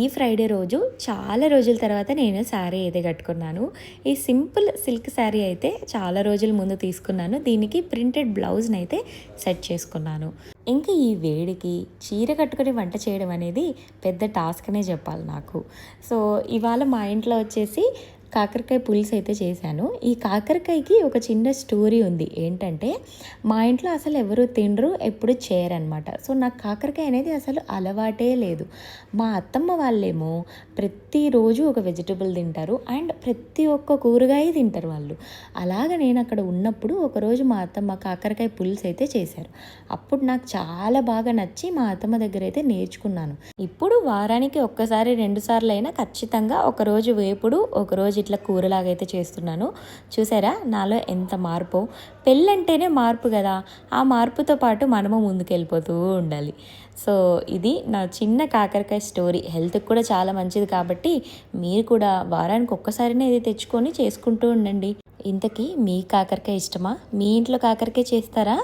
ఈ ఫ్రైడే రోజు చాలా రోజుల తర్వాత నేను శారీ అయితే కట్టుకున్నాను. ఈ సింపుల్ సిల్క్ శారీ అయితే చాలా రోజుల ముందు తీసుకున్నాను. దీనికి ప్రింటెడ్ బ్లౌజ్ని అయితే సెట్ చేసుకున్నాను. ఇంకా ఈ వేడికి చీర కట్టుకొని వంట చేయడం అనేది పెద్ద టాస్క్ అనే చెప్పాలి నాకు. సో ఇవాళ మా ఇంట్లో వచ్చేసి కాకరకాయ పులుసు అయితే చేశాను. ఈ కాకరకాయకి ఒక చిన్న స్టోరీ ఉంది. ఏంటంటే మా ఇంట్లో అసలు ఎవరు తినరు ఎప్పుడు చేయరనమాట సో నాకు కాకరకాయ అనేది అసలు అలవాటే లేదు. మా అత్తమ్మ వాళ్ళేమో ప్రతిరోజు ఒక వెజిటబుల్ తింటారు అండ్ ప్రతి ఒక్క కూరగాయ తింటారు వాళ్ళు. అలాగ నేను అక్కడ ఉన్నప్పుడు ఒకరోజు మా అత్తమ్మ కాకరకాయ పులుసు అయితే చేశారు. అప్పుడు నాకు చాలా బాగా నచ్చి మా అత్తమ్మ దగ్గర అయితే నేర్చుకున్నాను. ఇప్పుడు వారానికి ఒక్కసారి రెండు సార్లు అయినా ఖచ్చితంగా ఒకరోజు వేపుడు ఒకరోజు ఇట్లా కూరలాగైతే చేస్తున్నాను. చూసారా? నాలో ఎంత మార్పు? పెళ్ళంటేనే మార్పు కదా. ఆ మార్పుతో పాటు మనము ముందుకెళ్ళిపోతూ ఉండాలి. సో ఇది నా చిన్న కాకరకాయ స్టోరీ. హెల్త్కి కూడా చాలా మంచిది కాబట్టి మీరు కూడా వారానికి ఒక్కసారినే ఇది తెచ్చుకొని చేసుకుంటూ ఉండండి. ఇంతకీ మీ కాకరకాయ ఇష్టమా? మీ ఇంట్లో కాకరకాయ చేస్తారా?